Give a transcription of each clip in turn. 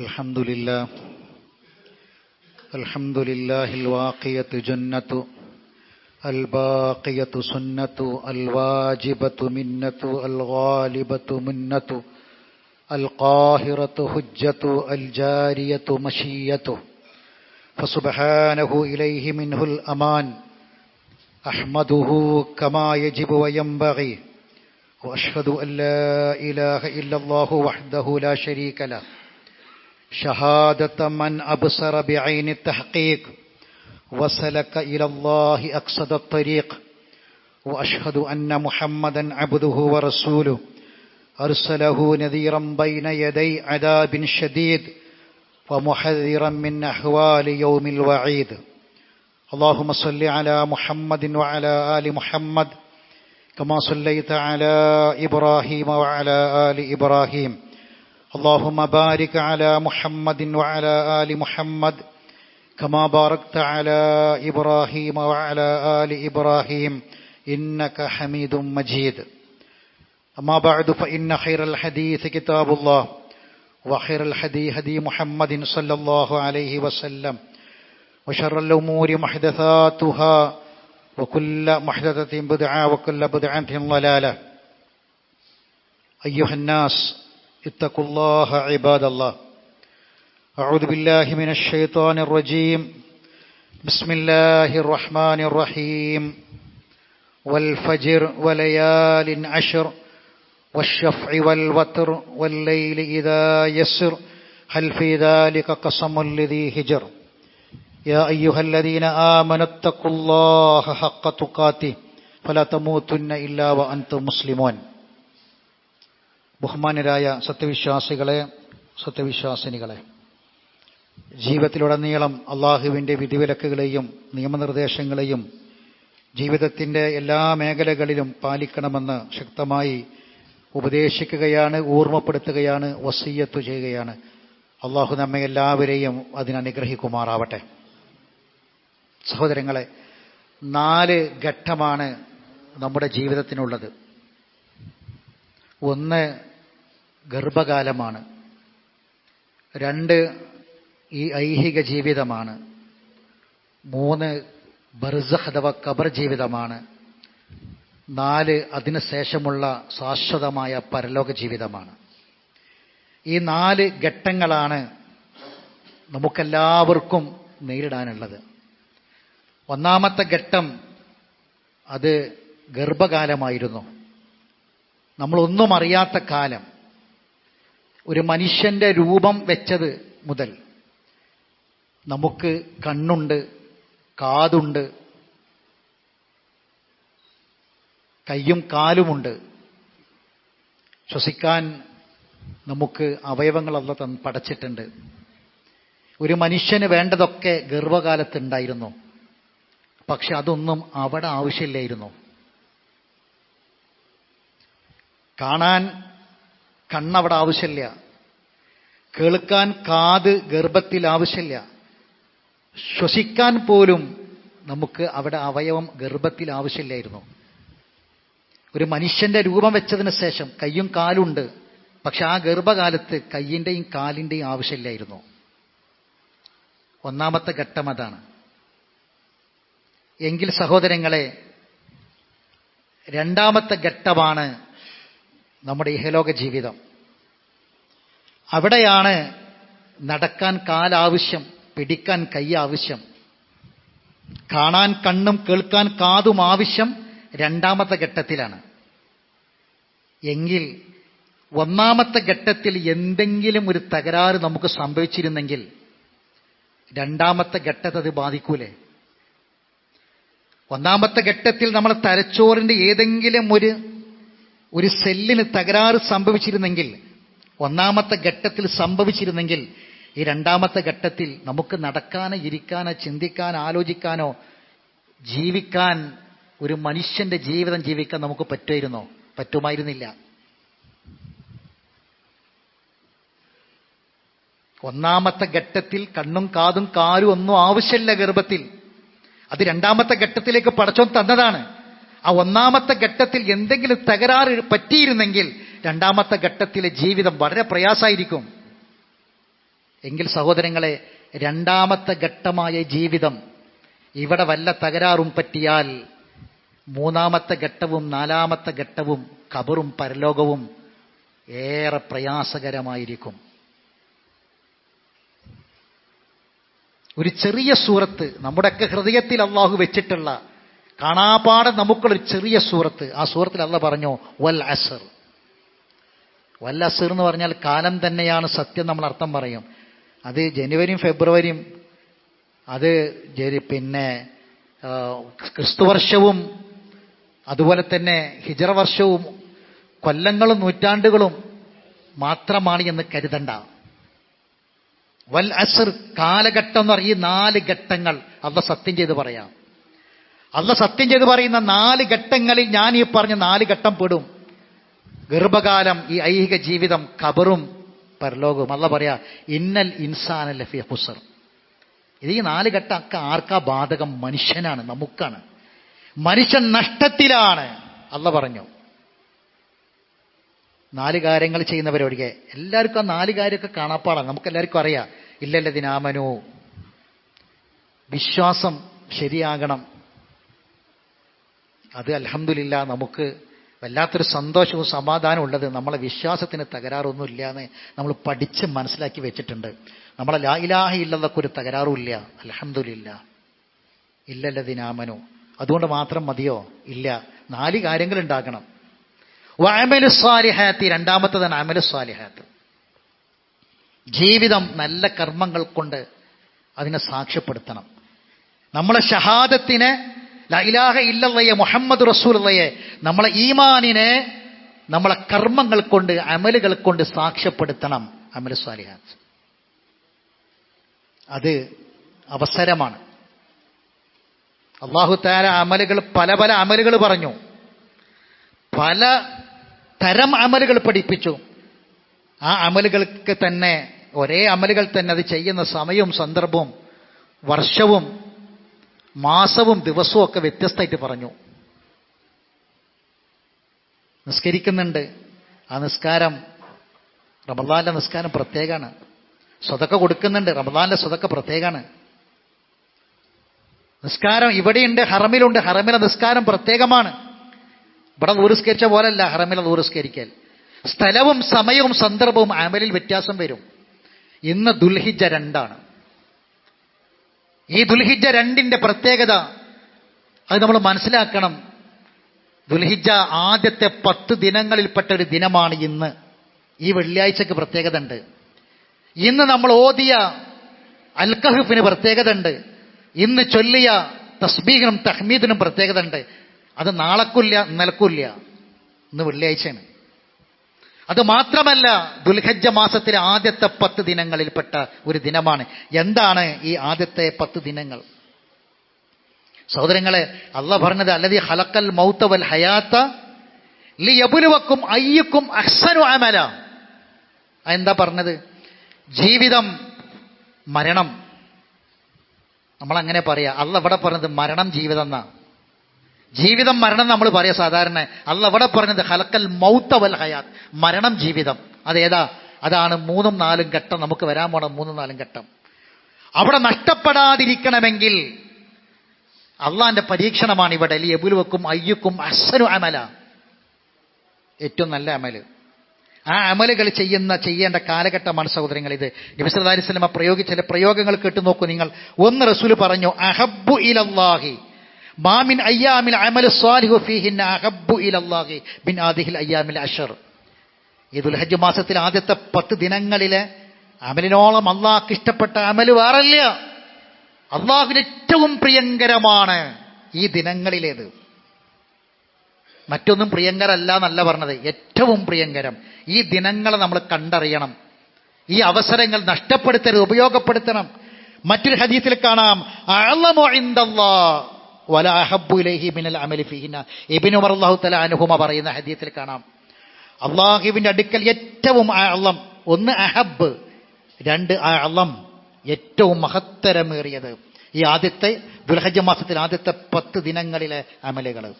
الحمد لله. الحمد لله الواقية جنة الباقية سنة الواجبة منة الغالبة منة القاهرة حجة الجارية مشيته فسبحانه إليه منه الأمان. أحمده كما يجب وينبغي. وأشهد أن لا إله إلا الله وحده لا شريك له. شهادة من أبصر بعين التحقيق وسلك إلى الله أقصد الطريق وأشهد أن محمدا عبده ورسوله أرسله نذيرا بين يدي عذاب شديد ومحذرا من أحوال يوم الوعيد. اللهم صل على محمد وعلى آل محمد كما صليت على إبراهيم وعلى آل إبراهيم. اللهم بارك على محمد وعلى آل محمد كما باركت على إبراهيم وعلى آل إبراهيم إنك حميد مجيد. أما بعد فإن خير الحديث كتاب الله وخير الحديث هدي محمد صلى الله عليه وسلم وشر الأمور محدثاتها وكل محدثة بدعة وكل بدعة ضلالة. أيها الناس اتقوا الله عباد الله. أعوذ بالله من الشيطان الرجيم. بسم الله الرحمن الرحيم. والفجر وليال عشر والشفع والوتر والليل إذا يسر. هل في ذلك قسم لذي هجر؟ يا أيها الذين آمنوا اتقوا الله حق تقاته فلا تموتن إلا وأنتم مسلمون. ബഹുമാനരായ സത്യവിശ്വാസികളെ സത്യവിശ്വാസിനികളെ ജീവിതത്തിലുടനീളം അള്ളാഹുവിന്റെ വിധിവിലക്കുകളെയും നിയമനിർദ്ദേശങ്ങളെയും ജീവിതത്തിന്റെ എല്ലാ മേഖലകളിലും പാലിക്കണമെന്ന് ശക്തമായി ഉപദേശിക്കുകയാണ് ഓർമ്മപ്പെടുത്തുകയാണ് വസീയത്ത് ചെയ്യുകയാണ്. അള്ളാഹു നമ്മെ എല്ലാവരെയും അതിനനുഗ്രഹിക്കുമാറാവട്ടെ സഹോദരങ്ങളെ നാല് ഘട്ടമാണ് നമ്മുടെ ജീവിതത്തിനുള്ളത്. ഒന്ന് ഗർഭകാലമാണ്. രണ്ട് ഈ ഐഹിക ജീവിതമാണ്. മൂന്ന് ബർസഹ് അഥവാ കബർ ജീവിതമാണ്. നാല് അതിനുശേഷമുള്ള ശാശ്വതമായ പരലോക ജീവിതമാണ്. ഈ നാല് ഘട്ടങ്ങളാണ് നമുക്കെല്ലാവർക്കും നേരിടാനുള്ളത്. ഒന്നാമത്തെ ഘട്ടം അത് ഗർഭകാലമായിരുന്നു. നമ്മളൊന്നും അറിയാത്ത കാലം. ഒരു മനുഷ്യന്റെ രൂപം വെച്ചത് മുതൽ നമുക്ക് കണ്ണുണ്ട് കാതുണ്ട് കയ്യും കാലുമുണ്ട്. ശ്വസിക്കാൻ നമുക്ക് അവയവങ്ങളല്ല പടച്ചിട്ടുണ്ട്. ഒരു മനുഷ്യന് വേണ്ടതൊക്കെ ഗർഭകാലത്തുണ്ടായിരുന്നു. പക്ഷെ അതൊന്നും അവിടെ ആവശ്യമില്ലായിരുന്നു. കാണാൻ കണ്ണവിടെ ആവശ്യമില്ല. കേൾക്കാൻ കാത് ഗർഭത്തിൽ ആവശ്യമില്ല. ശ്വസിക്കാൻ പോലും നമുക്ക് അവിടെ അവയവം ഗർഭത്തിൽ ആവശ്യമില്ലായിരുന്നു. ഒരു മനുഷ്യന്റെ രൂപം വെച്ചതിന് ശേഷം കയ്യും കാലുണ്ട് പക്ഷെ ആ ഗർഭകാലത്ത് കയ്യിന്റെയും കാലിന്റെയും ആവശ്യമില്ലായിരുന്നു. ഒന്നാമത്തെ ഘട്ടം അതാണ്. എങ്കിൽ സഹോദരങ്ങളെ രണ്ടാമത്തെ ഘട്ടമാണ് നമ്മുടെ ഇഹലോക ജീവിതം. അവിടെയാണ് നടക്കാൻ കാലാവശ്യം പിടിക്കാൻ കൈ ആവശ്യം കാണാൻ കണ്ണും കേൾക്കാൻ കാതും ആവശ്യം രണ്ടാമത്തെ ഘട്ടത്തിലാണ്. എങ്കിൽ ഒന്നാമത്തെ ഘട്ടത്തിൽ എന്തെങ്കിലും ഒരു തകരാറ് നമുക്ക് സംഭവിച്ചിരുന്നെങ്കിൽ രണ്ടാമത്തെ ഘട്ടത്തെ അത് ബാധിക്കൂലേ? ഒന്നാമത്തെ ഘട്ടത്തിൽ നമ്മൾ തലച്ചോറിന്റെ ഏതെങ്കിലും ഒരു ഒരു സെല്ലിന് തകരാറ് സംഭവിച്ചിരുന്നെങ്കിൽ ഒന്നാമത്തെ ഘട്ടത്തിൽ സംഭവിച്ചിരുന്നെങ്കിൽ ഈ രണ്ടാമത്തെ ഘട്ടത്തിൽ നമുക്ക് നടക്കാനോ ഇരിക്കാനോ ചിന്തിക്കാനോ ആലോചിക്കാനോ ജീവിക്കാൻ ഒരു മനുഷ്യന്റെ ജീവിതം ജീവിക്കാൻ നമുക്ക് പറ്റുമായിരുന്നോ? പറ്റുമായിരുന്നില്ല. ഒന്നാമത്തെ ഘട്ടത്തിൽ കണ്ണും കാതും കാലും ഒന്നും ആവശ്യമില്ല ഗർഭത്തിൽ. അത് രണ്ടാമത്തെ ഘട്ടത്തിലേക്ക് പടച്ചോൻ തന്നതാണ്. ആ ഒന്നാമത്തെ ഘട്ടത്തിൽ എന്തെങ്കിലും തകരാറ് പറ്റിയിരുന്നെങ്കിൽ രണ്ടാമത്തെ ഘട്ടത്തിലെ ജീവിതം വളരെ പ്രയാസമായിരിക്കും. എങ്കിൽ സഹോദരങ്ങളെ രണ്ടാമത്തെ ഘട്ടമായ ജീവിതം ഇവിടെ വല്ല തകരാറും പറ്റിയാൽ മൂന്നാമത്തെ ഘട്ടവും നാലാമത്തെ ഘട്ടവും കബറും പരലോകവും ഏറെ പ്രയാസകരമായിരിക്കും. ഒരു ചെറിയ സൂറത്ത് നമ്മുടെയൊക്കെ ഹൃദയത്തിൽ അള്ളാഹു വെച്ചിട്ടുള്ള കാണാപാടെ നമുക്കുള്ളൊരു ചെറിയ സൂറത്ത്. ആ സൂറത്തിൽ അല്ല പറഞ്ഞു വൽ അസർ. വൽ അസർ എന്ന് പറഞ്ഞാൽ കാലം തന്നെയാണ് സത്യം നമ്മൾ അർത്ഥം പറയും. അത് ജനുവരിയും ഫെബ്രുവരിയും അത് പിന്നെ ക്രിസ്തുവർഷവും അതുപോലെ തന്നെ ഹിജറ വർഷവും കൊല്ലങ്ങളും നൂറ്റാണ്ടുകളും മാത്രമാണ് എന്ന് കരുതണ്ട. വൽ അസർ കാലഘട്ടം എന്ന് പറയും ഈ നാല് ഘട്ടങ്ങൾ അവ സത്യം ചെയ്ത് പറയാം. അല്ല സത്യം ചെയ്ത് പറയുന്ന നാല് ഘട്ടങ്ങളിൽ ഞാൻ ഈ പറഞ്ഞ നാല് ഘട്ടം പെടും. ഗർഭകാലം ഈ ഐഹിക ജീവിതം കബറും പരലോകവും. അല്ല പറയാ ഇന്നൽ ഇൻസാന ലഫി ഹുസർ. ഇത് ഈ നാല് ഘട്ടം ഒക്കെ ആർക്കാ ബാധകം? മനുഷ്യനാണ് നമുക്കാണ്. മനുഷ്യൻ നഷ്ടത്തിലാണ് അല്ല പറഞ്ഞു. നാല് കാര്യങ്ങൾ ചെയ്യുന്നവരൊഴികെ എല്ലാവർക്കും ആ നാല് കാര്യമൊക്കെ കാണാപ്പാടാണ്. നമുക്ക് എല്ലാവർക്കും അറിയാം. ഇല്ലല്ല ദിനാമനു വിശ്വാസം ശരിയാകണം. അത് അലഹമില്ല നമുക്ക് വല്ലാത്തൊരു സന്തോഷവും സമാധാനവും ഉള്ളത്. നമ്മളെ വിശ്വാസത്തിന് തകരാറൊന്നുമില്ല എന്ന് നമ്മൾ പഠിച്ച് മനസ്സിലാക്കി വെച്ചിട്ടുണ്ട്. നമ്മളെ ലാ ഇലാഹ ഇല്ലതൊക്കെ ഒരു തകരാറും ഇല്ല. അലഹമില്ല ഇല്ലല്ല ദിനാമനു അതുകൊണ്ട് മാത്രം മതിയോ? ഇല്ല. നാല് കാര്യങ്ങൾ ഉണ്ടാക്കണം വഅമലു സ്വാലിഹാത്തി. രണ്ടാമത്തതാണ് അമലു സ്വാലിഹാത്ത്. ജീവിതം നല്ല കർമ്മങ്ങൾ കൊണ്ട് അതിനെ സാക്ഷ്യപ്പെടുത്തണം. നമ്മളെ ഷഹാദത്തിനെ ലൈലാഹ ഇല്ലല്ലയെ മുഹമ്മദ് റസൂലയെ നമ്മളെ ഈമാനിനെ നമ്മളെ കർമ്മങ്ങൾ കൊണ്ട് അമലുകൾ കൊണ്ട് സാക്ഷ്യപ്പെടുത്തണം അമൽ സ്വാലിഹാത്ത്. അത് അവസരമാണ്. അള്ളാഹു താര അമലുകൾ പല പല അമലുകൾ പറഞ്ഞു. പല തരം അമലുകൾ പഠിപ്പിച്ചു. ആ അമലുകൾക്ക് തന്നെ ഒരേ അമലുകൾ തന്നെ അത് ചെയ്യുന്ന സമയവും സന്ദർഭവും വർഷവും മാസവും ദിവസവും ഒക്കെ വ്യത്യസ്തമായിട്ട് പറഞ്ഞു. നിസ്കരിക്കുന്നുണ്ട്. ആ നിസ്കാരം റമദാന്റെ നിസ്കാരം പ്രത്യേകമാണ്. സ്വതക്ക കൊടുക്കുന്നുണ്ട്. റമദാന്റെ സ്വതക്ക പ്രത്യേകമാണ്. നിസ്കാരം ഇവിടെയുണ്ട് ഹറമിലുണ്ട്. ഹറമിലെ നിസ്കാരം പ്രത്യേകമാണ്. ഇവിടെ ദൂരസ്കരിച്ച പോലല്ല ഹറമിലെ ദൂരസ്കരിക്കൽ സ്ഥലവും സമയവും സന്ദർഭവും അമലിൽ വ്യത്യാസം വരും. ഇന്ന് ദുൽഹിജ രണ്ടാണ്. ഈ ദുൽഹിജ രണ്ടിന്റെ പ്രത്യേകത അത് നമ്മൾ മനസ്സിലാക്കണം. ദുൽഹിജ ആദ്യത്തെ പത്ത് ദിനങ്ങളിൽപ്പെട്ട ഒരു ദിനമാണ് ഇന്ന്. ഈ വെള്ളിയാഴ്ചക്ക് പ്രത്യേകത ഉണ്ട് ഇന്ന് നമ്മൾ ഓതിയ അൽക്കഹഫിന് പ്രത്യേകത ഉണ്ട് ഇന്ന് ചൊല്ലിയ തസ്ബീഖിനും തഹ്മീദിനും പ്രത്യേകത ഉണ്ട് അത് നാളെക്കില്ല ഇന്നലക്കില്ല. ഇന്ന് വെള്ളിയാഴ്ചയാണ്. അത് മാത്രമല്ല ദുൽഹജ്ജ മാസത്തിലെ ആദ്യത്തെ പത്ത് ദിനങ്ങളിൽപ്പെട്ട ഒരു ദിനമാണ്. എന്താണ് ഈ ആദ്യത്തെ പത്ത് ദിനങ്ങൾ? സഹോദരങ്ങളെ അല്ല പറഞ്ഞത് അല്ലതി ഹലക്കൽ മൗത്ത വൽ ഹയാത്ത ലി യബുലുവക്കും അയ്യക്കും അഹ്സനു അമല. എന്താ പറഞ്ഞത്? ജീവിതം മരണം. നമ്മളങ്ങനെ പറയാ അല്ല ഇവിടെ പറഞ്ഞത് മരണം ജീവിതം എന്നാ. ജീവിതം മരണം നമ്മൾ പറയാം സാധാരണ. അല്ല അവിടെ പറഞ്ഞത് ഹലക്കൽ മൗത്ത വൽ ഹയാത്ത്. മരണം ജീവിതം. അതേതാ? അതാണ് മൂന്നും നാലും ഘട്ടം നമുക്ക് വരാൻ പോണം മൂന്നും നാലും ഘട്ടം. അവിടെ നഷ്ടപ്പെടാതിരിക്കണമെങ്കിൽ അള്ളാന്റെ പരീക്ഷണമാണ് ഇവിടെ. അല്ലെ എബുലുവക്കും അയ്യുക്കും അസനു അമല. ഏറ്റവും നല്ല അമൽ. ആ അമലുകൾ ചെയ്യുന്ന ചെയ്യേണ്ട കാലഘട്ടമാണ് സഹോദരങ്ങൾ ഇത്. നബിസ്വല്ലാഹി സ്വലമ പ്രയോഗിച്ച ചില പ്രയോഗങ്ങൾ കേട്ടു നോക്കൂ നിങ്ങൾ. ഒന്ന് റസൂൽ പറഞ്ഞു അഹബ്ബു ഇലല്ലാഹി. മാമിൻ അയ്യാമിൽ അമൽ സ്വാലിഹു അഹബ്ബു ഇലല്ലാഹി അയ്യാമിൽ അഷർ ഈ മാസത്തിൽ ആദ്യത്തെ പത്ത് ദിനങ്ങളിലെ അമലിനോളം അള്ളാഹ്ക്ക് ഇഷ്ടപ്പെട്ട അമൽ വേറല്ല. അള്ളാഹുവിന് ഏറ്റവും പ്രിയങ്കരമാണ് ഈ ദിനങ്ങളിലേത്. മറ്റൊന്നും പ്രിയങ്കരല്ല എന്നല്ല പറഞ്ഞത്. ഏറ്റവും പ്രിയങ്കരം. ഈ ദിനങ്ങളെ നമ്മൾ കണ്ടറിയണം. ഈ അവസരങ്ങൾ നഷ്ടപ്പെടുത്തരുത് ഉപയോഗപ്പെടുത്തണം. മറ്റൊരു ഹദീസിൽ കാണാം. അഅ്ലമു ഇൻദല്ലാഹ്. വല അഹബ്ബു ഇലൈഹി മിനൽ അമലി ഫീഹിന ഇബ്നു ഉമർ അല്ലാഹു തആല അനുഹുമ പറയുന്ന ഹദീത്തിൽ കാണാം. അള്ളാഹിബിന്റെ അടുക്കൽ ഏറ്റവും അള്ളം ഒന്ന് അഹബ് രണ്ട് അള്ളം ഏറ്റവും മഹത്തരമേറിയത് ഈ ആദ്യത്തെ ദുൽഹജ മാസത്തിൽ ആദ്യത്തെ പത്ത് ദിനങ്ങളിലെ അമലുകൾ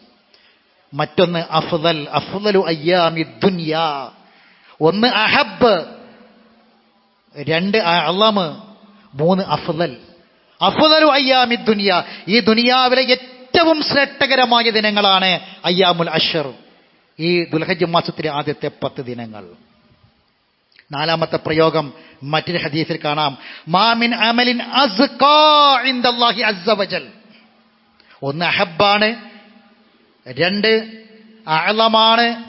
മറ്റൊന്ന് അഫ്ദൽ അഫ്ദലു അയ്യാമി ദുനിയാ. ഒന്ന് അഹബ് രണ്ട് അളമ് മൂന്ന് അഫ്ദൽ. അഫ്ദലു അയ്യാമി ദുനിയ. ഈ ദുനിയാവിലെ ഏറ്റവും ശ്രേഷ്ഠകരമായ ദിനങ്ങളാണ് അയ്യാമുൽ അഷർ. ഈ ദുൽഹജ് മാസത്തിലെ ആദ്യത്തെ പത്ത് ദിനങ്ങൾ. നാലാമത്തെ പ്രയോഗം മറ്റൊരു ഹദീസിൽ കാണാം. മാമിൻ അമലിൻ ഒന്ന് അഹബാണ് രണ്ട് അളമാണ്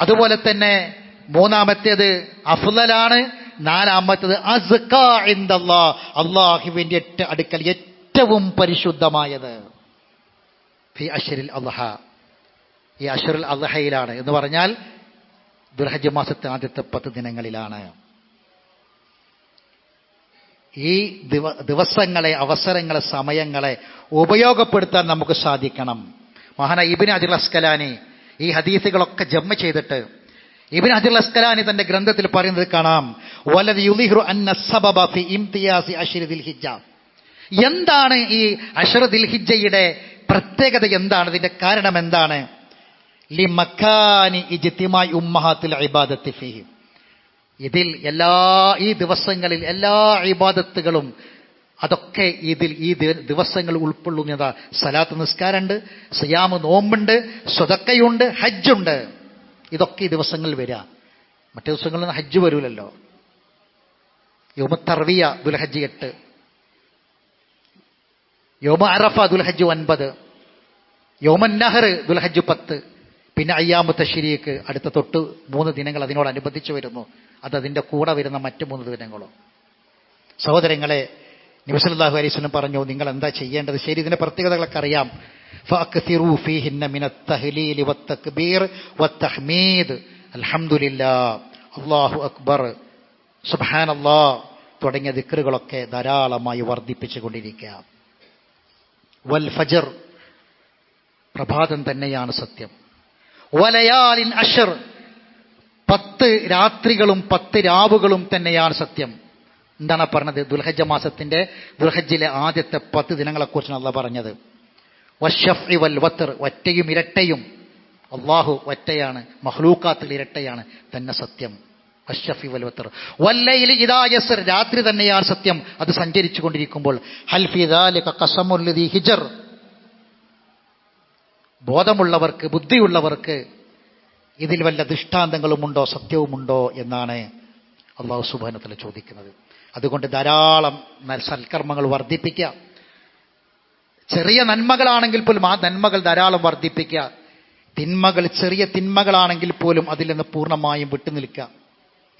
അതുപോലെ തന്നെ മൂന്നാമത്തേത് അഫ്ലലാണ് നാലാമത്തേത് അസ്ക ഏറ്റ അടുക്കൽ ഏറ്റവും പരിശുദ്ധമായത്. ഫി അള്ളഹ ഈ അഷറുൽ അള്ളഹയിലാണ് എന്ന് പറഞ്ഞാൽ ദുർഹജ് മാസത്തെ ആദ്യത്തെ പത്ത് ദിനങ്ങളിലാണ്. ഈ ദിവ ദിവസങ്ങളെ അവസരങ്ങളെ സമയങ്ങളെ ഉപയോഗപ്പെടുത്താൻ നമുക്ക് സാധിക്കണം. മഹാന ഇബിൻ അജുൽ അസ്കലാനി ഈ ഹദീസുകളൊക്കെ ജമ്മ ചെയ്തിട്ട് ഇബിൻ അജുൽ അസ്കലാനി തന്റെ ഗ്രന്ഥത്തിൽ പറയുന്നത് കാണാം. വലത് യുലിഹ്റു അന്ന സബബ ഫി ഇംതിയാസി അശ്രി ദിൽഹിജ എന്താണ് ഈ അഷർ ദിൽഹിജയുടെ പ്രത്യേകത എന്താണ്? ഇതിന്റെ കാരണം എന്താണ്? ലി മക്കാനി ഇജ്തിമായി ഉമ്മഹാത്തിൽ ഇബാദത്തി ഫിഹി. ഇതിൽ എല്ലാ ഈ ദിവസങ്ങളിൽ എല്ലാ ഇബാദത്തുകളും അതൊക്കെ ഇതിൽ ഈ ദിവസങ്ങൾ ഉൾക്കൊള്ളുന്നതാ. സലാത്ത് നിസ്കാരമുണ്ട് സിയാമ് നോമ്പുണ്ട് സ്വതക്കയുണ്ട് ഹജ്ജുണ്ട്. ഇതൊക്കെ ഈ ദിവസങ്ങളിൽ വരിക. മറ്റു ദിവസങ്ങളിൽ ഹജ്ജ് വരൂലല്ലോ. യോമ തർവിയ ദുൽഹജ്ജ് എട്ട്. യോമ അറഫ ദുൽഹജ്ജ് ഒൻപത്. യോമൻ നഹർ ദുൽഹജ്ജ് പത്ത്. പിന്നെ അയ്യാമു ശരിയേക്ക് അടുത്ത തൊട്ട് മൂന്ന് ദിനങ്ങൾ അതിനോടനുബന്ധിച്ച് വരുന്നു. അത് അതിന്റെ കൂടെ വരുന്ന മറ്റ് മൂന്ന് ദിനങ്ങളോ. സഹോദരങ്ങളെ നബിസല്ലാഹു അലൈസ്വലം പറഞ്ഞു നിങ്ങൾ എന്താ ചെയ്യേണ്ടത്? ശരി ഇതിന്റെ പ്രത്യേകതകളൊക്കെ അറിയാം. فأكثروا فيهن من التهليل والتكبير والتحميد الحمد لله الله أكبر سبحان الله തുടങ്ങിയ ദിക്കറുകളൊക്കെ ധാരാളമായി വർദ്ധിപ്പിച്ചുകൊണ്ടിരിക്കുക വൽ ഫജർ പ്രഭാതം തന്നെയാണ് സത്യം വലയാലിൻ അഷർ പത്ത് രാത്രികളും പത്ത് രാവുകളും തന്നെയാണ് സത്യം എന്താണ് പറഞ്ഞത് ദുൽഹജ്ജ മാസത്തിന്റെ ദുൽഹജ്ജിലെ ആദ്യത്തെ പത്ത് ദിനങ്ങളെക്കുറിച്ചാണ് അല്ല പറഞ്ഞത് വഷഫ് വൽ വത്തർ ഒറ്റയും ഇരട്ടയും. അള്ളാഹു ഒറ്റയാണ് മഹ്ലൂക്കാത്തിൽ ഇരട്ടയാണ്. തന്നെ സത്യം. അഷഫി വൽ വത്തർ വല്ലയിൽ ഇതായസർ രാത്രി തന്നെയാണ് സത്യം. അത് സഞ്ചരിച്ചു കൊണ്ടിരിക്കുമ്പോൾ ഹിജർ. ബോധമുള്ളവർക്ക് ബുദ്ധിയുള്ളവർക്ക് ഇതിൽ വല്ല ദൃഷ്ടാന്തങ്ങളുമുണ്ടോ സത്യവുമുണ്ടോ എന്നാണ് അള്ളാഹു സുബാനത്തിൽ ചോദിക്കുന്നത്. അതുകൊണ്ട് ധാരാളം സൽക്കർമ്മങ്ങൾ വർദ്ധിപ്പിക്കുക ചെറിയ നന്മകളാണെങ്കിൽ പോലും ആ നന്മകൾ ധാരാളം വർദ്ധിപ്പിക്കുക. തിന്മകൾ ചെറിയ തിന്മകളാണെങ്കിൽ പോലും അതിൽ നിന്ന് പൂർണമായും വിട്ടുനിൽക്കുക.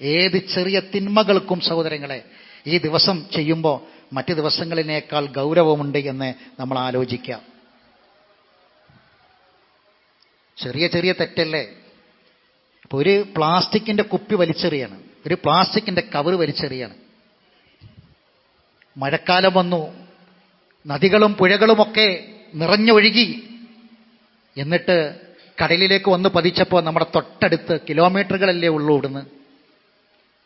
ഏത് ചെറിയ തിന്മകൾക്കും സഹോദരങ്ങളെ ഈ ദിവസം ചെയ്യുമ്പോൾ മറ്റു ദിവസങ്ങളിനേക്കാൾ ഗൗരവമുണ്ട് എന്ന് നമ്മൾ ആലോചിക്കുക. ചെറിയ ചെറിയ തെറ്റല്ലേ? ഇപ്പൊ ഒരു പ്ലാസ്റ്റിക്കിന്റെ കുപ്പി വലിച്ചെറിയാണ്. ഒരു പ്ലാസ്റ്റിക്കിന്റെ കവർ വലിച്ചെറിയാണ്. മഴക്കാലം വന്നു നദികളും പുഴകളുമൊക്കെ നിറഞ്ഞൊഴുകി. എന്നിട്ട് കടലിലേക്ക് വന്ന് പതിച്ചപ്പോൾ നമ്മുടെ തൊട്ടടുത്ത് കിലോമീറ്ററുകളല്ലേ ഉള്ളൂ ഇവിടുന്ന്.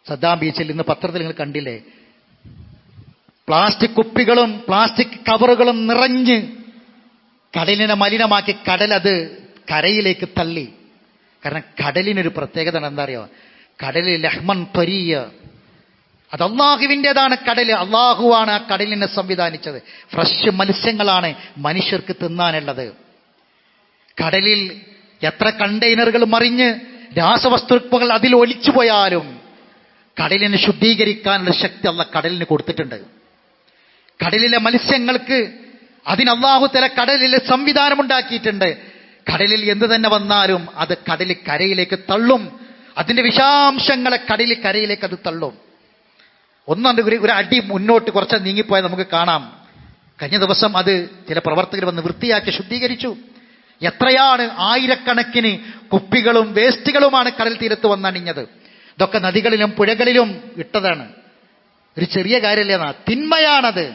സദ്ദാം ബീച്ചിൽ ഇന്ന് പത്രത്തിൽ നിങ്ങൾ കണ്ടില്ലേ? പ്ലാസ്റ്റിക് കുപ്പികളും പ്ലാസ്റ്റിക് കവറുകളും നിറഞ്ഞ് കടലിനെ മലിനമാക്കി കടലത് കരയിലേക്ക് തള്ളി. കാരണം കടലിനൊരു പ്രത്യേകത എന്താ അറിയോ കടലിൽ ലഹ്മൻ ത്വരീയ അത് അള്ളാഹുവിന്റെതാണ് കടൽ അള്ളാഹുവാണ് ആ കടലിനെ സംവിധാനിച്ചത്. ഫ്രഷ് മത്സ്യങ്ങളാണ് മനുഷ്യർക്ക് തിന്നാനുള്ളത്. കടലിൽ എത്ര കണ്ടെയ്നറുകൾ മറിഞ്ഞ് രാസവസ്തുക്കൾ അതിൽ ഒലിച്ചു പോയാലും കടലിനെ ശുദ്ധീകരിക്കാനുള്ള ശക്തി അല്ല കടലിന് കൊടുത്തിട്ടുണ്ട്. കടലിലെ മത്സ്യങ്ങൾക്ക് അതിന് അള്ളാഹു തല കടലിലെ സംവിധാനമുണ്ടാക്കിയിട്ടുണ്ട് കടലിൽ എന്ത് തന്നെ വന്നാലും അത് കടൽ കരയിലേക്ക് തള്ളും. അതിന്റെ വിഷാംശങ്ങളെ കടലിൽ കരയിലേക്ക് അത് തള്ളും. ഒന്നും ഒരു ഒരു അടി മുന്നോട്ട് കുറച്ച് നീങ്ങിപ്പോയാൽ നമുക്ക് കാണാം. കഴിഞ്ഞ ദിവസം അത് ചില പ്രവർത്തകർ വന്ന് വൃത്തിയാക്കി ശുദ്ധീകരിച്ചു. എത്രയാണ് ആയിരക്കണക്കിന് കുപ്പികളും വേസ്റ്റുകളുമാണ് കടൽ തീരത്ത് വന്നണിഞ്ഞത് ഇതൊക്കെ നദികളിലും പുഴകളിലും ഇട്ടതാണ്. ഒരു ചെറിയ കാര്യമല്ല തിന്മയാണത്.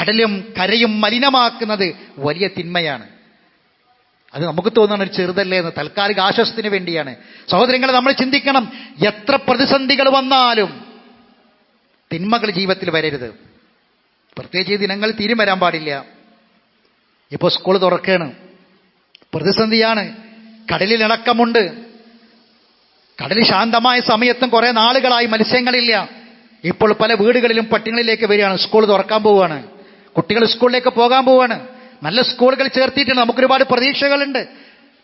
കടലും കരയും മലിനമാക്കുന്നത് വലിയ തിന്മയാണ്. അത് നമുക്ക് തോന്നുന്ന ഒരു ചെറുതല്ലേ എന്ന് തൽക്കാലിക ആശ്വാസത്തിന് വേണ്ടിയാണ്. സഹോദരങ്ങളെ നമ്മൾ ചിന്തിക്കണം. എത്ര പ്രതിസന്ധികൾ വന്നാലും തിന്മകൾ ജീവിതത്തിൽ വരരുത്. പ്രത്യേകിച്ച് ഈ ദിനങ്ങൾ തീരും വരാൻ പാടില്ല. ഇപ്പോൾ സ്കൂൾ തുറക്കുകയാണ് പ്രതിസന്ധിയാണ്. കടലിൽ ഇണക്കമുണ്ട് കടൽ ശാന്തമായ സമയത്തും കുറെ നാളുകളായി മത്സ്യങ്ങളില്ല. ഇപ്പോൾ പല വീടുകളിലും പട്ടികളിലേക്ക് വരികയാണ്. സ്കൂൾ തുറക്കാൻ പോവുകയാണ്. കുട്ടികൾ സ്കൂളിലേക്ക് പോകാൻ പോവുകയാണ്. നല്ല സ്കൂളുകൾ ചേർത്തിയിട്ടുണ്ട്. നമുക്കൊരുപാട് പ്രതീക്ഷകളുണ്ട്.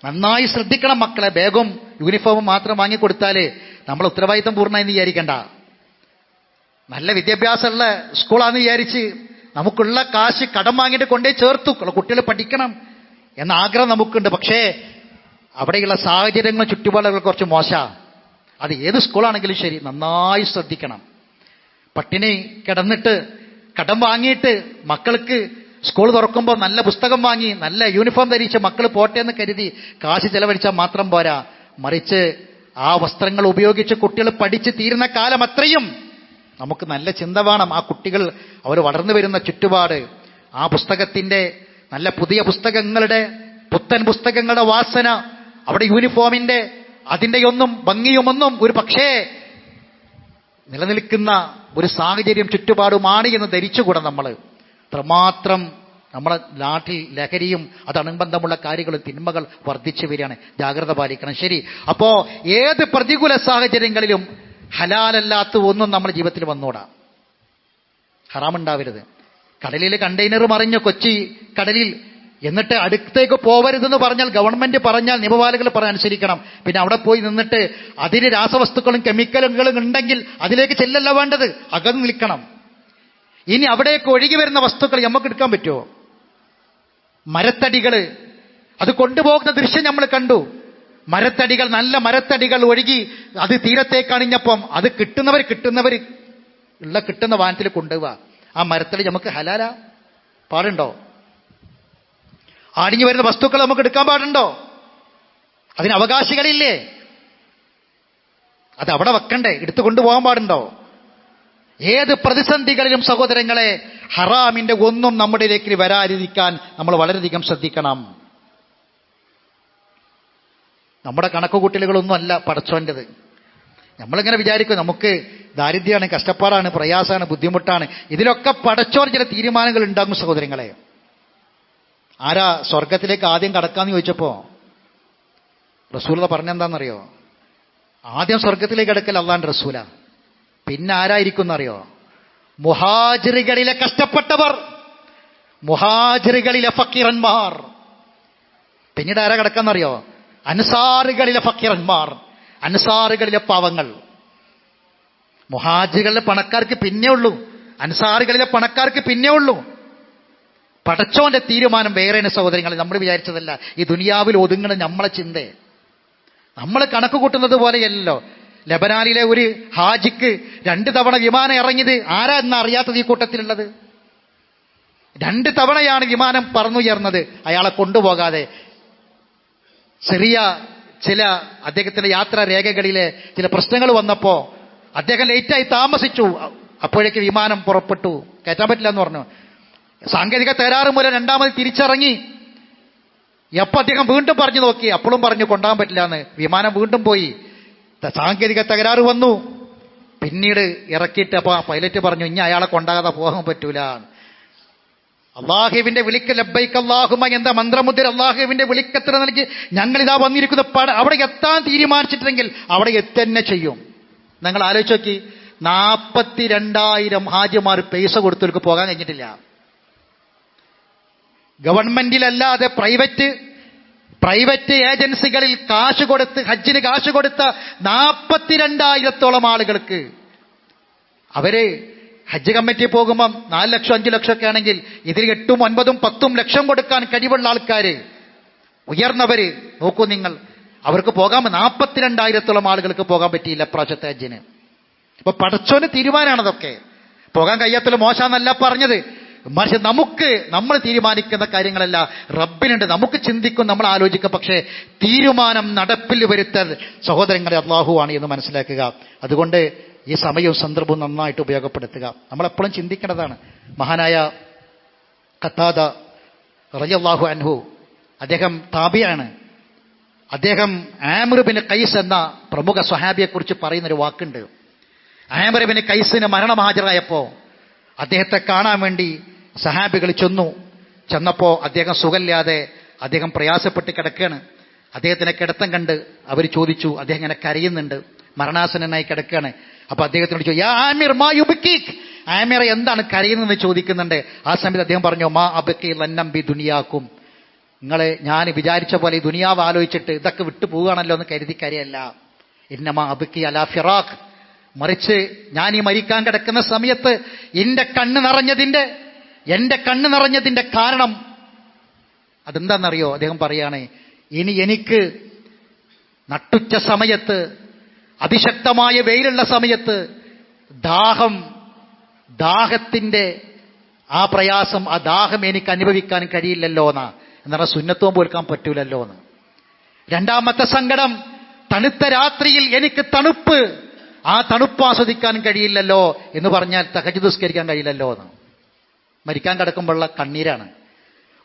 നന്നായി ശ്രദ്ധിക്കണം മക്കളെ. ബാഗും യൂണിഫോമും മാത്രം വാങ്ങിക്കൊടുത്താലേ നമ്മൾ ഉത്തരവാദിത്തം പൂർണമായി വിചാരിക്കണ്ട. നല്ല വിദ്യാഭ്യാസമുള്ള സ്കൂളാന്ന് വിചാരിച്ച് നമുക്കുള്ള കാശ് കടം വാങ്ങിയിട്ട് കൊണ്ടേ ചേർത്തു. കുട്ടികൾ പഠിക്കണം എന്ന ആഗ്രഹം നമുക്കുണ്ട്. പക്ഷേ അവിടെയുള്ള സാഹചര്യങ്ങൾ ചുറ്റുപാടുകൾ കുറച്ച് മോശമാണ് അത് ഏത് സ്കൂളാണെങ്കിലും ശരി നന്നായി ശ്രദ്ധിക്കണം. പട്ടിണി കിടന്നിട്ട് കടം വാങ്ങിയിട്ട് മക്കൾക്ക് സ്കൂൾ തുറക്കുമ്പോൾ നല്ല പുസ്തകം വാങ്ങി നല്ല യൂണിഫോം ധരിച്ച് മക്കൾ പോട്ടെ എന്ന് കരുതി കാശ് ചെലവഴിച്ചാൽ മാത്രം പോരാ. മറിച്ച് ആ വസ്ത്രങ്ങൾ ഉപയോഗിച്ച് കുട്ടികൾ പഠിച്ച് തീരുന്ന കാലം അത്രയും നമുക്ക് നല്ല ചിന്ത വേണം. ആ കുട്ടികൾ അവർ വളർന്നു വരുന്ന ചുറ്റുപാട് ആ പുസ്തകത്തിന്റെ നല്ല പുതിയ പുസ്തകങ്ങളുടെ പുത്തൻ പുസ്തകങ്ങളുടെ വാസന അവിടെ യൂണിഫോമിന്റെ അതിന്റെയൊന്നും ഭംഗിയുമൊന്നും ഒരു പക്ഷേ നിലനിൽക്കുന്ന ഒരു സാഹചര്യം ചുറ്റുപാടുമാണ് എന്ന് ധരിച്ചുകൂടെ നമ്മൾ. അത്രമാത്രം നമ്മുടെ നാട്ടിൽ ലഹരിയും അത് അനുബന്ധമുള്ള കാര്യങ്ങളും തിന്മകൾ വർദ്ധിച്ചു വരികയാണ്. ജാഗ്രത പാലിക്കണം. ശരി. അപ്പോ ഏത് പ്രതികൂല സാഹചര്യങ്ങളിലും ഹലാലല്ലാത്ത ഒന്നും നമ്മുടെ ജീവിതത്തിൽ വന്നോടാം. ഹറാമുണ്ടാവരുത്. കടലിലെ കണ്ടെയ്നർ മറിഞ്ഞു കൊച്ചി കടലിൽ എന്നിട്ട് അടുത്തേക്ക് പോവരുതെന്ന് പറഞ്ഞാൽ ഗവൺമെന്റ് പറഞ്ഞാൽ നിയമപാലകൾ പറയാൻ അനുസരിക്കണം. പിന്നെ അവിടെ പോയി നിന്നിട്ട് അതിന് രാസവസ്തുക്കളും കെമിക്കലുകളും ഉണ്ടെങ്കിൽ അതിലേക്ക് ചെല്ലല്ല വേണ്ടത്. അകന്ന് നിൽക്കണം. ഇനി അവിടേക്ക് ഒഴുകി വരുന്ന വസ്തുക്കൾ നമുക്ക് എടുക്കാൻ പറ്റുമോ? മരത്തടികൾ അത് കൊണ്ടുപോകുന്ന ദൃശ്യം നമ്മൾ കണ്ടു. മരത്തടികൾ നല്ല മരത്തടികൾ ഒഴുകി അത് തീരത്തേക്കണിഞ്ഞപ്പം അത് കിട്ടുന്നവർ കിട്ടുന്നവർ ഉള്ള കിട്ടുന്ന വാനത്തിൽ കൊണ്ടുപോവുക ആ മരത്തടി നമുക്ക് ഹലാല. പാടുണ്ടോ? ആടിഞ്ഞു വരുന്ന വസ്തുക്കൾ നമുക്ക് എടുക്കാൻ പാടുണ്ടോ? അതിന് അവകാശികളില്ലേ? അത് അവിടെ വെക്കണ്ടേ? എടുത്തു കൊണ്ടുപോകാൻ പാടുണ്ടോ? ഏത് പ്രതിസന്ധികളിലും സഹോദരങ്ങളെ ഹറാമിന്റെ ഒന്നും നമ്മുടെ വരാതിരിക്കാൻ നമ്മൾ വളരെയധികം ശ്രദ്ധിക്കണം. നമ്മുടെ കണക്കുകൂട്ടലുകളൊന്നും അല്ല പടച്ചോന്റെത് നമ്മളിങ്ങനെ വിചാരിക്കും നമുക്ക് ദാരിദ്ര്യമാണ് കഷ്ടപ്പാടാണ് പ്രയാസമാണ് ബുദ്ധിമുട്ടാണ്. ഇതിലൊക്കെ പടച്ചോർ ചില തീരുമാനങ്ങൾ ഉണ്ടാകും സഹോദരങ്ങളെ. ആരാ സ്വർഗത്തിലേക്ക് ആദ്യം കടക്കാന്ന് ചോദിച്ചപ്പോ റസൂല പറഞ്ഞെന്താണെന്നറിയോ ആദ്യം സ്വർഗത്തിലേക്ക് കിടക്കൽ അള്ളാൻ റസൂല. പിന്നെ ആരായിരിക്കും എന്നറിയോ മുഹാജിറുകളിലെ കഷ്ടപ്പെട്ടവർ മുഹാജിറുകളിലെ ഫക്കീറന്മാർ. പിന്നീട് ആരാ കിടക്കാന്നറിയോ? അൻസാറുകളിലെ ഫക്കീറന്മാർ അൻസാറുകളിലെ പാവങ്ങൾ. മുഹാജികളിലെ പണക്കാർക്ക് പിന്നെ ഉള്ളൂ. അൻസാറുകളിലെ പണക്കാർക്ക് പിന്നെ ഉള്ളൂ. പടച്ചോന്റെ തീരുമാനം വേറെയാണ് സഹോദരങ്ങൾ നമ്മൾ വിചാരിച്ചതല്ല. ഈ ദുനിയാവിൽ ഒതുങ്ങണ നമ്മളെ ചിന്തയെ നമ്മൾ കണക്ക് കൂട്ടുന്നത് പോലെയല്ലോ ലബനാലിലെ ഒരു ഹാജിക്ക് രണ്ട് തവണ വിമാനം ഇറങ്ങിയത് ആരാ എന്ന് അറിയാത്തത് ഈ കൂട്ടത്തിലുള്ളത്? രണ്ട് തവണയാണ് വിമാനം പറന്നുയർന്നത്. അയാളെ കൊണ്ടുപോകാതെ ചെറിയ ചില അദ്ദേഹത്തിന്റെ യാത്രാ രേഖകളിലെ ചില പ്രശ്നങ്ങൾ വന്നപ്പോ അദ്ദേഹം ലേറ്റായി താമസിച്ചു. അപ്പോഴേക്ക് വിമാനം പുറപ്പെട്ടു. കയറ്റാൻ പറ്റില്ല എന്ന് പറഞ്ഞു. സാങ്കേതിക തകരാറ് മൂലം രണ്ടാമത് തിരിച്ചിറങ്ങി. എപ്പോ അദ്ദേഹം വീണ്ടും പറഞ്ഞു നോക്കി. അപ്പോഴും പറഞ്ഞു കൊണ്ടാൻ പറ്റില്ല എന്ന് വിമാനം വീണ്ടും പോയി. സാങ്കേതിക തകരാറ് വന്നു. പിന്നീട് ഇറക്കിയിട്ട് അപ്പൊ പൈലറ്റ് പറഞ്ഞു ഇനി അയാളെ കൊണ്ടാകാതെ പോകാൻ പറ്റൂല അള്ളാഹുവിന്റെ വിളിക്ക് ലബ്ബൈക്ക് അള്ളാഹുമ എന്ന മന്ത്രമുദ്ര അള്ളാഹുവിന്റെ വിളിക്കത്ര നൽകി ഞങ്ങളിതാ വന്നിരിക്കുന്ന അവിടെ എത്താൻ തീരുമാനിച്ചിട്ടുണ്ടെങ്കിൽ അവിടെ എത്തന്നെ ചെയ്യും. നിങ്ങൾ ആലോചിച്ച് നോക്കി നാൽപ്പത്തിരണ്ടായിരം ഹാജിമാർ പൈസ കൊടുത്തവർക്ക് പോകാൻ കഴിഞ്ഞിട്ടില്ല. ഗവൺമെന്റിലല്ലാതെ പ്രൈവറ്റ് പ്രൈവറ്റ് ഏജൻസികളിൽ കാശ് കൊടുത്ത് ഹജ്ജിന് കാശ് കൊടുത്ത നാൽപ്പത്തിരണ്ടായിരത്തോളം ആളുകൾക്ക് അവർ ഹജ്ജ് കമ്മിറ്റി പോകുമ്പം നാല് ലക്ഷം അഞ്ചു ലക്ഷമൊക്കെ ആണെങ്കിൽ ഇതിൽ എട്ടും ഒൻപതും പത്തും ലക്ഷം കൊടുക്കാൻ കഴിവുള്ള ആൾക്കാര് ഉയർന്നവര് നോക്കൂ നിങ്ങൾ. അവർക്ക് പോകാൻ നാൽപ്പത്തിരണ്ടായിരത്തോളം ആളുകൾക്ക് പോകാൻ പറ്റിയില്ല പ്രാവശ്യത്തെ ഹജ്ജിന്. അപ്പൊ പടച്ചോന് തീരുമാനമാണ് അതൊക്കെ പോകാൻ കഴിയാത്തല്ലോ മോശമെന്നല്ല പറഞ്ഞത്. മറിച്ച് നമുക്ക് നമ്മൾ തീരുമാനിക്കുന്ന കാര്യങ്ങളല്ല. റബ്ബിനുണ്ട്. നമുക്ക് ചിന്തിക്കും നമ്മൾ ആലോചിക്കും. പക്ഷേ തീരുമാനം നടപ്പിൽ വരുത്തൽ സഹോദരങ്ങളെ അള്ളാഹുവാണ് എന്ന് മനസ്സിലാക്കുക. അതുകൊണ്ട് ഈ സമയവും സന്ദർഭവും നന്നായിട്ട് ഉപയോഗപ്പെടുത്തുക. നമ്മളെപ്പോഴും ചിന്തിക്കേണ്ടതാണ്. മഹാനായ കത്താദ റജല്ലാഹു അൻഹു അദ്ദേഹം താബിയാണ് അദ്ദേഹം ആമറുബിന് കൈസ് എന്ന പ്രമുഖ സ്വഹാബിയെക്കുറിച്ച് പറയുന്നൊരു വാക്കുണ്ട്. ആമറുബിന് കൈസിന് മരണം അദ്ദേഹത്തെ കാണാൻ വേണ്ടി സഹാബികൾ ചെന്നു. ചെന്നപ്പോൾ അദ്ദേഹം സുഖമില്ലാതെ അദ്ദേഹം പ്രയാസപ്പെട്ട് കിടക്കുകയാണ്. അദ്ദേഹത്തിനെ കിടത്തം കണ്ട് അവർ ചോദിച്ചു അദ്ദേഹം ഇങ്ങനെ കരയുന്നുണ്ട്. മരണാസനായി കിടക്കുകയാണ്. അപ്പൊ അദ്ദേഹത്തിനോട് ചോദിച്ചു ആമിർ മാ യുബിക്കീക്ക്. ആമിർ എന്താണ് കരയുന്നതെന്ന് ചോദിക്കുന്നുണ്ട്. ആ സമയത്ത് അദ്ദേഹം പറഞ്ഞു മാ അബക്കി ലന്നംബി ദുനിയാക്കും. നിങ്ങളെ ഞാൻ വിചാരിച്ച പോലെ ഈ ദുനിയാവ് ആലോചിച്ചിട്ട് ഇതൊക്കെ വിട്ടു പോവുകയാണല്ലോ എന്ന് കരുതി കരയല്ല. ഇന്നമാ അബക്കി അലാ ഫിറാഖ്. മറിച്ച് ഞാൻ ഈ മരിക്കാൻ കിടക്കുന്ന സമയത്ത് എന്റെ കണ്ണ് നിറഞ്ഞതിന്റെ എന്റെ കണ്ണ് നിറഞ്ഞതിന്റെ കാരണം അതെന്താണെന്നറിയോ? അദ്ദേഹം പറയാണ് ഇനി എനിക്ക് നട്ടുച്ച സമയത്ത് അതിശക്തമായ വെയിലുള്ള സമയത്ത് ദാഹം ദാഹത്തിന്റെ ആ പ്രയാസം ആ ദാഹം എനിക്ക് അനുഭവിക്കാൻ കഴിയില്ലല്ലോ എന്ന്. എന്നാൽ സുന്നത്വം പോൽക്കാൻ പറ്റൂലല്ലോ എന്ന്. രണ്ടാമത്തെ സങ്കടം തണുത്ത രാത്രിയിൽ എനിക്ക് തണുപ്പ്. ആ തണുപ്പ് ആസ്വദിക്കാൻ കഴിയില്ലല്ലോ എന്ന് പറഞ്ഞാൽ തകജ് ദുസ്കരിക്കാൻ കഴിയില്ലല്ലോ എന്ന്. മരിക്കാൻ കിടക്കുമ്പോഴുള്ള കണ്ണീരാണ്.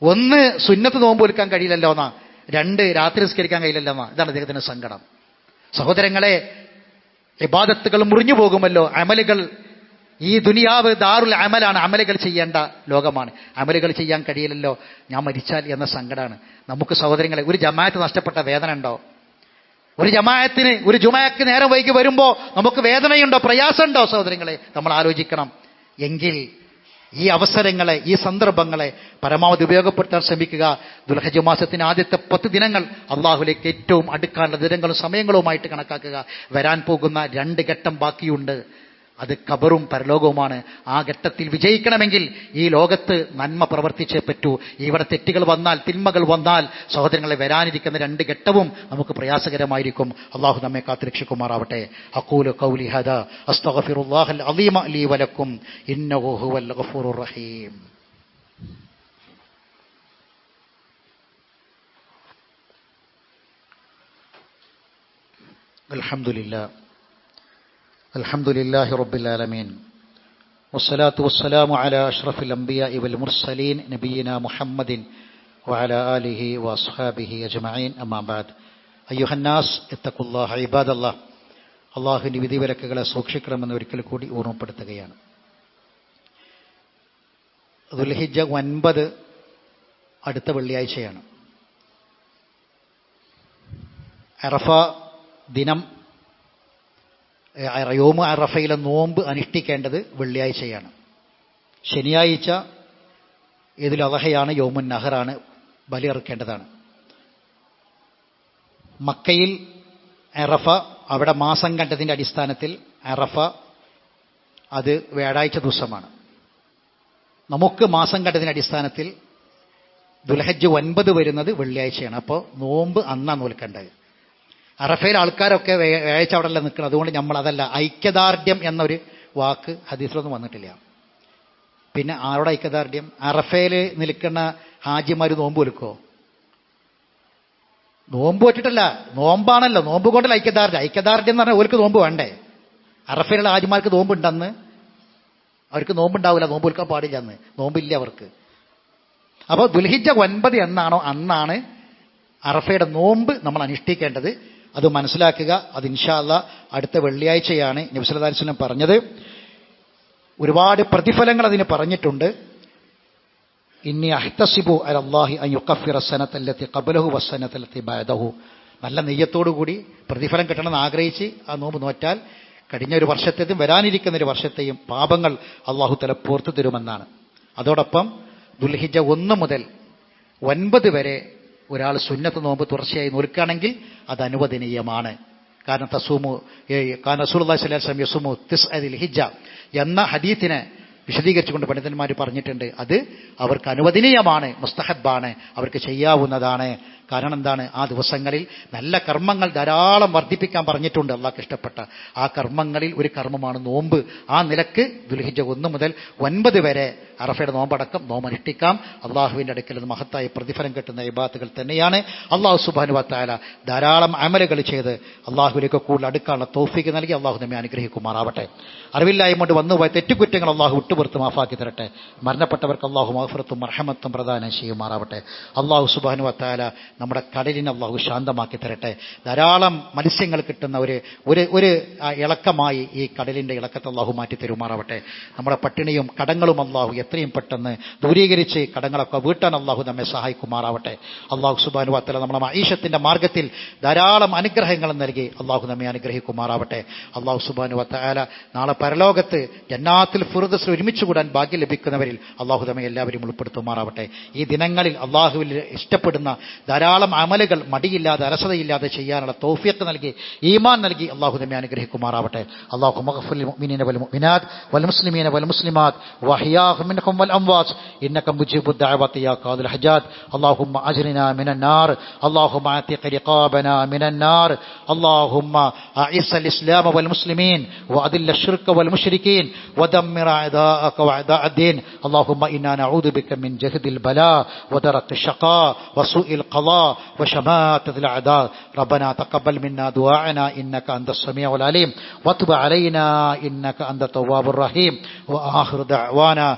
ഒന്ന് സുന്നത്ത് നോമ്പ് ഒരുക്കാൻ കഴിയില്ലല്ലോ എന്നാ. രണ്ട് രാത്രി നിസ്കരിക്കാൻ കഴിയില്ലല്ലോ എന്നാ. ഇതാണ് അദ്ദേഹത്തിന്റെ സങ്കടം. സഹോദരങ്ങളെ ഇബാദത്തുകൾ മുറിഞ്ഞു പോകുമല്ലോ. അമലുകൾ ഈ ദുനിയാവ് ദാറുൽ അമലാണ്. അമലുകൾ ചെയ്യേണ്ട ലോകമാണ്. അമലുകൾ ചെയ്യാൻ കഴിയില്ലല്ലോ. ഞാൻ മരിച്ചാൽ എന്ന സങ്കടമാണ് നമുക്ക് സഹോദരങ്ങളെ ഒരു ജമാഅത്ത് നഷ്ടപ്പെട്ട വേദന ഉണ്ടോ? ഒരു ജമാഅത്തിന് ഒരു ജുമാക്ക് നേരം വൈകി വരുമ്പോൾ നമുക്ക് വേദനയുണ്ടോ? പ്രയാസമുണ്ടോ സഹോദരങ്ങളെ? നമ്മൾ ആലോചിക്കണം. എങ്കിൽ ഈ അവസരങ്ങളെ ഈ സന്ദർഭങ്ങളെ പരമാവധി ഉപയോഗപ്പെടുത്താൻ ശ്രമിക്കുക. ദുൽഹജ് മാസത്തിന് ആദ്യത്തെ പത്ത് ദിനങ്ങൾ അള്ളാഹുലേക്ക് ഏറ്റവും അടുക്കാനുള്ള ദിനങ്ങളും സമയങ്ങളുമായിട്ട് കണക്കാക്കുക. വരാൻ പോകുന്ന രണ്ട് ഘട്ടം ബാക്കിയുണ്ട്. അത് കബറും പരലോകവുമാണ്. ആ ഘട്ടത്തിൽ വിജയിക്കണമെങ്കിൽ ഈ ലോകത്ത് നന്മ പ്രവർത്തിച്ചേ പറ്റൂ. ഇവിടെ തെറ്റുകൾ വന്നാൽ തിന്മകൾ വന്നാൽ സഹോദരങ്ങളെ വരാനിരിക്കുന്ന രണ്ട് ഘട്ടവും നമുക്ക് പ്രയാസകരമായിരിക്കും. അള്ളാഹു നമ്മെ കാത്തുരക്ഷിക്കുമാറാവട്ടെ അക്കൂല കൗലി ഹദ അസ്തഗ്ഫിറുല്ലാഹൽ അലീമ അലീ വലക്കും. ഇന്നഹു ഗഫൂറുർ റഹീം. അൽഹംദുലില്ലാ الحمد لله رب العالمين والصلاة والسلام على أشرف الأنبياء والمرسلين نبينا محمد وعلى آله وأصحابه أجمعين أما بعد أيها الناس اتقوا الله عباد الله അള്ളാഹുവിൻ്റെ വിധിവിലക്കുകളെ സൂക്ഷിക്കണമെന്ന് ഒരിക്കൽ കൂടി ഓർമ്മപ്പെടുത്തുകയാണ് ദുൽഹിജ ഒൻപത് അടുത്ത വെള്ളിയാഴ്ചയാണ് അറഫ ദിനം യോമ അറഫയിലെ നോമ്പ് അനുഷ്ഠിക്കേണ്ടത് വെള്ളിയാഴ്ചയാണ്. ശനിയാഴ്ച ഇതിൽ അവഹയാണ് യോമുൻ നഹറാണ് ബലിയിറക്കേണ്ടതാണ് മക്കയിൽ അറഫ അവിടെ മാസം കണ്ടതിന്റെ അടിസ്ഥാനത്തിൽ അറഫ അത് വ്യാഴാഴ്ച ദിവസമാണ്. നമുക്ക് മാസം കണ്ടതിന്റെ അടിസ്ഥാനത്തിൽ ദുൽഹജ്ജ് ഒൻപത് വരുന്നത് വെള്ളിയാഴ്ചയാണ്. അപ്പോൾ നോമ്പ് അന്നാണ് നോൽക്കേണ്ടത്. അറഫയിൽ ആൾക്കാരൊക്കെ വേഴ്ച അവിടെ അല്ല നിൽക്കുന്നത് അതുകൊണ്ട് നമ്മൾ അതല്ല ഐക്യദാർഢ്യം എന്നൊരു വാക്ക് ഹദീസിലൊന്നും വന്നിട്ടില്ല. പിന്നെ ആരുടെ ഐക്യദാർഢ്യം? അറഫയിൽ നിൽക്കുന്ന ഹാജിമാർ നോമ്പ് വിൽക്കോ നോമ്പ് വെച്ചിട്ടല്ല നോമ്പാണല്ലോ. നോമ്പ് കൊണ്ടല്ല ഐക്യദാർഢ്യം? ഐക്യദാർഢ്യം എന്ന് പറഞ്ഞാൽ ഓർക്ക് നോമ്പ് വേണ്ടേ? അറഫയിലുള്ള ഹാജിമാർക്ക് നോമ്പുണ്ടെന്ന്? അവർക്ക് നോമ്പുണ്ടാവില്ല നോമ്പ് വിൽക്കാൻ പാടില്ല അന്ന് നോമ്പില്ല അവർക്ക്. അപ്പോൾ ദുൽഹിജ ഒൻപത് എന്നാണോ അന്നാണ് അറഫയുടെ നോമ്പ് നമ്മൾ അനുഷ്ഠിക്കേണ്ടത്. അത് മനസ്സിലാക്കുക. അത് ഇൻഷാല്ല അടുത്ത വെള്ളിയാഴ്ചയാണ് നബ്സലാസ്ലം പറഞ്ഞത്. ഒരുപാട് പ്രതിഫലങ്ങൾ അതിന് പറഞ്ഞിട്ടുണ്ട്. ഇന്നി അഹ്തസിബു അലല്ലാഹി അയ്യുക്കഫിറ സനത്തല്ലത്തി കബലഹു വസ്സനത്തല്ലത്തി ബാദഹു നല്ല നെയ്യത്തോടുകൂടി പ്രതിഫലം കിട്ടണമെന്ന് ആഗ്രഹിച്ച് ആ നോമ്പ് നോറ്റാൽ കഴിഞ്ഞ ഒരു വർഷത്തേതും വരാനിരിക്കുന്ന ഒരു വർഷത്തെയും പാപങ്ങൾ അള്ളാഹു തല പോർത്തു തരുമെന്നാണ്. അതോടൊപ്പം ദുൽഹിജ ഒന്ന് മുതൽ ഒൻപത് വരെ ഒരാൾ സുന്നത്ത് നോമ്പ് തുടർച്ചയായി നോൽക്കുകയാണെങ്കിൽ അത് അനുവദനീയമാണ്. കാരണം തസൂമു സ്വല്ലല്ലാഹു അലൈഹി വസല്ലം യസുമു തിസ് അതിൽ ഹിജ്ജ എന്ന ഹദീത്തിനെ വിശദീകരിച്ചുകൊണ്ട് പണ്ഡിതന്മാർ പറഞ്ഞിട്ടുണ്ട്. അത് അവർക്ക് അനുവദനീയമാണ് മുസ്തഹബാണ് അവർക്ക് ചെയ്യാവുന്നതാണ്. കാരണം എന്താണ്? ആ ദിവസങ്ങളിൽ നല്ല കർമ്മങ്ങൾ ധാരാളം വർദ്ധിപ്പിക്കാൻ പറഞ്ഞിട്ടുണ്ട് അള്ളാഹ്ക്ക് ഇഷ്ടപ്പെട്ട. ആ കർമ്മങ്ങളിൽ ഒരു കർമ്മമാണ് നോമ്പ്. ആ നിലയ്ക്ക് ദുൽഹിജ ഒന്ന് മുതൽ ഒൻപത് വരെ അറഫയുടെ നോമ്പടക്കം നോമ്പ് അനുഷ്ഠിക്കാം അള്ളാഹുവിന്റെ അടുക്കൽ നിന്ന് മഹത്തായ പ്രതിഫലം കിട്ടുന്ന ഇബാത്തുകൾ തന്നെയാണ്. അള്ളാഹു സുബാനുവത്തായ ധാരാളം അമലുകൾ ചെയ്ത് അള്ളാഹുവിലേക്ക് കൂടുതൽ അടുക്കാനുള്ള തോഫിക്ക് നൽകി അള്ളാഹു നമ്മെ അനുഗ്രഹിക്കുമാറാവട്ടെ. അറിവില്ലായ്മ കൊണ്ട് വന്നുപോയ തെറ്റുകുറ്റങ്ങൾ അള്ളാഹു വിട്ടുപുറത്ത് മാഫാക്കി തരട്ടെ. മരണപ്പെട്ടവർക്ക് അള്ളാഹു മഹഫറത്തും മർഹമത്തും പ്രദാനം ചെയ്യുമാറാവട്ടെ. അള്ളാഹു സുബാനുവത്തായ നമ്മുടെ കടലിനെ അള്ളാഹു ശാന്തമാക്കി തരട്ടെ. ധാരാളം മത്സ്യങ്ങൾ കിട്ടുന്ന ഒരു ഒരു ഒരു ഇളക്കമായി ഈ കടലിന്റെ ഇളക്കത്തെ അള്ളാഹു മാറ്റി തരുമാറാവട്ടെ നമ്മുടെ പട്ടിണിയും കടങ്ങളും അള്ളാഹു എത്രയും പെട്ടെന്ന് ദൂരീകരിച്ച് കടങ്ങളൊക്കെ വീട്ടാൻ അള്ളാഹു നമ്മെ സഹായിക്കുമാറാവട്ടെ. അള്ളാഹു സുബാനു വത്തല നമ്മുടെ മീഷത്തിന്റെ മാർഗത്തിൽ ധാരാളം അനുഗ്രഹങ്ങൾ നൽകി അള്ളാഹു നമ്മെ അനുഗ്രഹിക്കുമാറാവട്ടെ. അള്ളാഹു സുബാനു വത്തല നാളെ പരലോകത്ത് ജന്നാത്തിൽ ഫുറുദസ് ഒരുമിച്ച് കൂടാൻ ഭാഗ്യം ലഭിക്കുന്നവരിൽ അള്ളാഹു നമ്മെ എല്ലാവരും ഉൾപ്പെടുത്തുമാറാവട്ടെ. ഈ ദിനങ്ങളിൽ അള്ളാഹുവിൽ ഇഷ്ടപ്പെടുന്ന ധാരാളം അമലുകൾ മടിയില്ലാതെ അലസതയില്ലാതെ ചെയ്യാനുള്ള തോഫിയത്ത് നൽകി ഈമാൻ നൽകി അള്ളാഹു നമ്മെ അനുഗ്രഹിക്കുമാറാവട്ടെ. അള്ളാഹു മുഖഫുൽ മുഅ്മിനീന വൽ വൽ മുസ്ലിമീന വൽ മുസ്ലിമാത്ത് വഹിയാഹും മിൻഹും الأنعام والأموات. إنك مجيب الدعوة يا قاضي الحجات اللهم أجرنا من النار. اللهم أعتق رقابنا من النار. اللهم أعز الإسلام والمسلمين وأذل الشرك والمشركين ودمر أعداءك وأعداء الدين. اللهم إنا نعوذ بك من جهد البلاء ودرك الشقاء وسوء القضاء وشماتة الأعداء. ربنا تقبل منا دعاءنا. إنك أنت السميع العليم. وتب علينا. إنك أنت التواب الرحيم. وآخر دعوانا